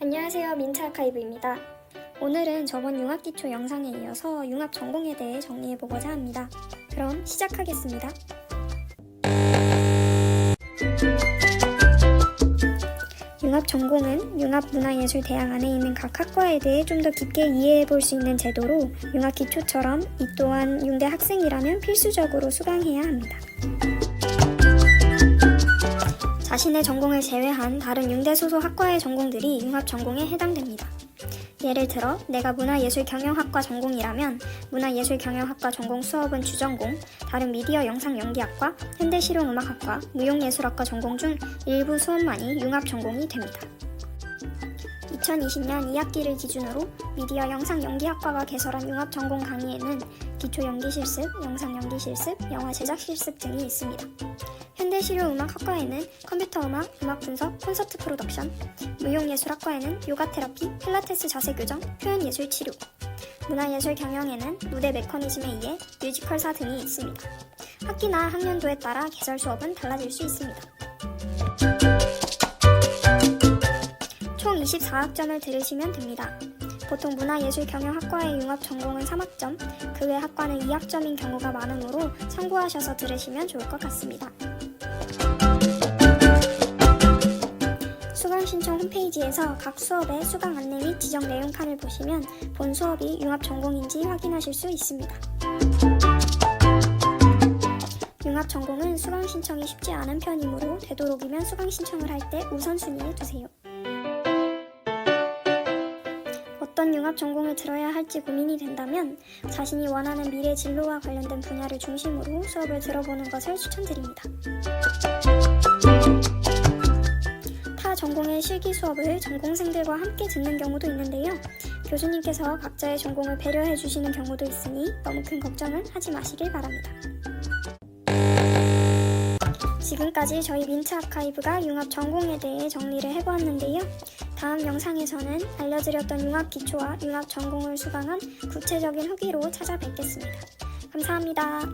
안녕하세요. 민트 아카이브입니다. 오늘은 저번 융합기초 영상에 이어서 융합 전공에 대해 정리해보고자 합니다. 그럼 시작하겠습니다. 융합 전공은 융합문화예술대학 안에 있는 각 학과에 대해 좀 더 깊게 이해해 볼 수 있는 제도로 융합기초처럼 이 또한 융대 학생이라면 필수적으로 수강해야 합니다. 자신의 전공을 제외한 다른 융대 소속 학과의 전공들이 융합 전공에 해당됩니다. 예를 들어 내가 문화예술경영학과 전공이라면 문화예술경영학과 전공 수업은 주전공, 다른 미디어 영상 연기학과, 현대실용음악학과, 무용예술학과 전공 중 일부 수업만이 융합 전공이 됩니다. 2020년 2학기를 기준으로 미디어 영상 연기학과가 개설한 융합 전공 강의에는 기초 연기 실습, 영상 연기 실습, 영화 제작 실습 등이 있습니다. 현대 실용 음악 학과에는 컴퓨터 음악, 음악 분석, 콘서트 프로덕션, 무용 예술 학과에는 요가 테라피, 필라테스 자세 교정, 표현 예술 치료, 문화예술 경영에는 무대 메커니즘에 의해 뮤지컬사 등이 있습니다. 학기나 학년도에 따라 개설 수업은 달라질 수 있습니다. 총 24학점을 들으시면 됩니다. 보통 문화예술경영학과의 융합 전공은 3학점, 그 외 학과는 2학점인 경우가 많으므로 참고하셔서 들으시면 좋을 것 같습니다. 수강 신청 홈페이지에서 각 수업의 수강 안내 및 지정 내용 칸을 보시면 본 수업이 융합 전공인지 확인하실 수 있습니다. 융합 전공은 수강 신청이 쉽지 않은 편이므로 되도록이면 수강 신청을 할 때 우선순위에 두세요. 어떤 융합 전공을 들어야 할지 고민이 된다면 자신이 원하는 미래 진로와 관련된 분야를 중심으로 수업을 들어보는 것을 추천드립니다. 타 전공의 실기 수업을 전공생들과 함께 듣는 경우도 있는데요. 교수님께서 각자의 전공을 배려해 주시는 경우도 있으니 너무 큰 걱정은 하지 마시길 바랍니다. 지금까지 저희 민트 아카이브가 융합 전공에 대해 정리를 해보았는데요. 다음 영상에서는 알려드렸던 융합 기초와 융합 전공을 수강한 구체적인 후기로 찾아뵙겠습니다. 감사합니다.